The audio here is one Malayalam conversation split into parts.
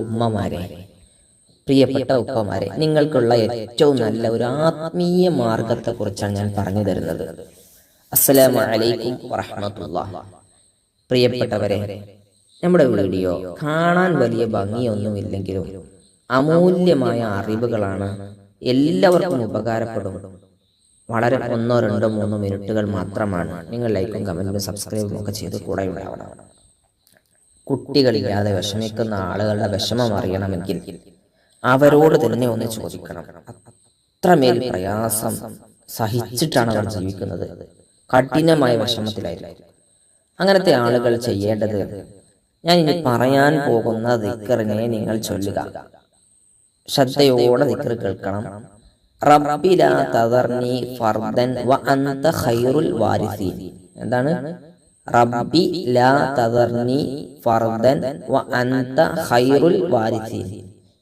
ഉമ്മമാരെ പ്രിയപ്പെട്ട ഉപ്പമാരെ നിങ്ങൾക്കുള്ള ഏറ്റവും നല്ല ഒരു ആത്മീയ മാർഗത്തെക്കുറിച്ചാണ് ഞാൻ പറഞ്ഞു തരുന്നത്. അസ്സലാമു അലൈക്കും വറഹ്മത്തുള്ളാഹി. പ്രിയപ്പെട്ടവരെ നമ്മുടെ വീഡിയോ കാണാൻ വലിയ ഭംഗിയൊന്നുമില്ലെങ്കിലും അമൂല്യമായ അറിവുകളാണ് എല്ലാവർക്കും ഉപകാരപ്പെടും. വളരെ ഒന്നോ രണ്ടോ മൂന്നോ മിനിറ്റുകൾ മാത്രമാണ്. നിങ്ങൾ ലൈക്കും കമന്റും സബ്സ്ക്രൈബും ഒക്കെ ചെയ്ത് കൂടെ ഉണ്ടാവണം. കുട്ടികളില്ലാതെ വിഷമിക്കുന്ന ആളുകളുടെ വിഷമം അറിയണമെങ്കിൽ അവരോട് തന്നെ ഒന്ന് ചോദിക്കണം. അത്രമേൽ പ്രയാസം സഹിച്ചിട്ടാണ് അവർ ജീവിക്കുന്നത്. കഠിനമായ വിഷമത്തിലായിരിക്കും. അങ്ങനത്തെ ആളുകൾ ചെയ്യേണ്ടത് ഞാൻ ഇനി പറയാൻ പോകുന്ന ദിക്കറിനെ നിങ്ങൾ ചൊല്ലുക. ശ്രദ്ധയോടെ ദിക്കർ കേൾക്കണം. റബ്ബില തദർനി ഫർദൻ വ അൻത ഖൈറുൽ വാരിസീൻ. എന്താണ്? റബ്ബി ലാ തദർനി ഫർദൻ വ ഖൈറുൽ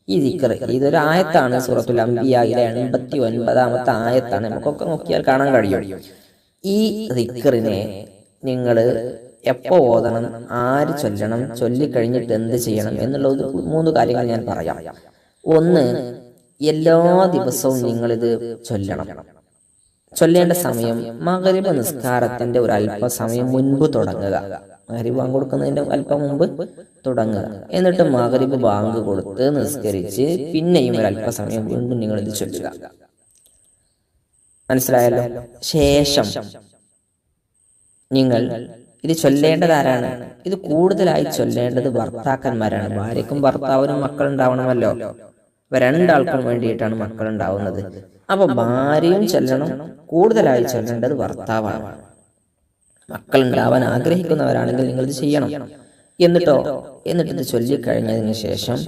ഈ ദിക്കർ ഇതൊരു ആയത്താണ് സൂറത്തുൽ അംബിയയിലെ എൺപത്തി ഒൻപതാമത്തെ ആയത്താണ്. നമുക്കൊക്കെ നോക്കിയാൽ കാണാൻ കഴിയും. ഈ ദിക്കറിനെ നിങ്ങൾ എപ്പോ ഓതണം ആര് ചൊല്ലണം ചൊല്ലിക്കഴിഞ്ഞിട്ട് എന്ത് ചെയ്യണം എന്നുള്ള ഒരു മൂന്ന് കാര്യങ്ങൾ ഞാൻ പറയാം. ഒന്ന് എല്ലാ ദിവസവും നിങ്ങളിത് ചൊല്ലണം. ചൊല്ലേണ്ട സമയം മകരിബ് നിസ്കാരത്തിന്റെ ഒരു അല്പസമയം മുൻപ് തുടങ്ങുക. മകരിബ് ബാങ്ക് കൊടുക്കുന്നതിന്റെ അല്പം മുമ്പ് തുടങ്ങുക. എന്നിട്ട് മകരിബ് ബാങ്ക് കൊടുത്ത് നിസ്കരിച്ച് പിന്നെയും ഒരു അല്പസമയം വീണ്ടും നിങ്ങൾ ഇത് ചൊല്ലുക. മനസ്സിലായല്ലോ? ശേഷം. നിങ്ങൾ ഇത് ചൊല്ലേണ്ടത് ആരാണ് ഇത് കൂടുതലായി ചൊല്ലേണ്ടത് ഭർത്താക്കന്മാരാണ്. ഭാര്യക്കും ഭർത്താവിനും മക്കൾ ഉണ്ടാവണമല്ലോ ഇവ രണ്ടാൾക്കും വേണ്ടിയിട്ടാണ് മക്കൾ അപ്പൊ ഭാര്യയും ചെല്ലണം. കൂടുതലായി ചെല്ലേണ്ടത് ഭർത്താവാണ്. മക്കൾ ഉണ്ടാവാൻ ആഗ്രഹിക്കുന്നവരാണെങ്കിൽ നിങ്ങൾ ഇത് ചെയ്യണം. എന്നിട്ടോ? എന്നിട്ട് ഇത് ചൊല്ലിക്കഴിഞ്ഞതിന് ശേഷം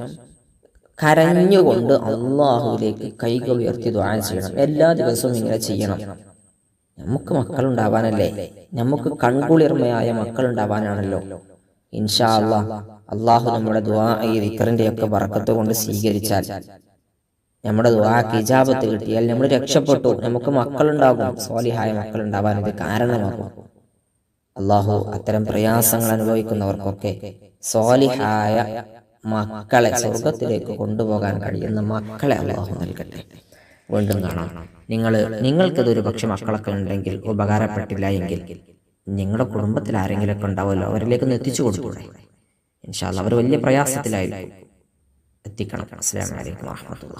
കരഞ്ഞുകൊണ്ട് അള്ളാഹുവിലേക്ക് കൈകൾ ഉയർത്തി ദ്വാരം ചെയ്യണം. എല്ലാ ദിവസവും ഇങ്ങനെ ചെയ്യണം. നമുക്ക് മക്കളുണ്ടാവാനല്ലേ? നമുക്ക് കൺകുളിർമയായ മക്കളുണ്ടാവാനാണല്ലോ. ഇൻഷാ അള്ളാഹ് അള്ളാഹു നമ്മുടെ ദ്വാ ഈ വിക്കറിന്റെ ഒക്കെ വറക്കത്ത് കൊണ്ട് സ്വീകരിച്ചാൽ. നമ്മുടെ ദുവാക്ക് ഇജാബത്ത് കിട്ടിയാൽ നമ്മൾ രക്ഷപ്പെട്ടു നമുക്ക് മക്കളുണ്ടാകും സ്വാലിഹായ മക്കളുണ്ടാവാൻ ഇത് കാരണമാകും. അള്ളാഹു അത്തരം പ്രയാസങ്ങൾ അനുഭവിക്കുന്നവർക്കൊക്കെ സ്വാലിഹായ മക്കളെ സ്വർഗത്തിലേക്ക് കൊണ്ടുപോകാൻ കഴിയുന്ന മക്കളെ അള്ളാഹു നൽകട്ടെ. വീണ്ടും കാണാം. നിങ്ങൾ നിങ്ങൾക്കത് ഒരു പക്ഷെ മക്കളൊക്കെ ഉണ്ടെങ്കിൽ ഉപകാരപ്പെട്ടില്ല എങ്കിൽ നിങ്ങളുടെ കുടുംബത്തിൽ ആരെങ്കിലുമൊക്കെ ഉണ്ടാവുമല്ലോ അവരിലേക്ക് ഒന്ന് എത്തിച്ചു കൊടുത്തൂടെ ഇൻഷാല്ല അവർ വലിയ പ്രയാസത്തിലായിരിക്കും. എത്തിക്കണം. അസ്സാം വലൈക്കും വാഹമത്തുള്ള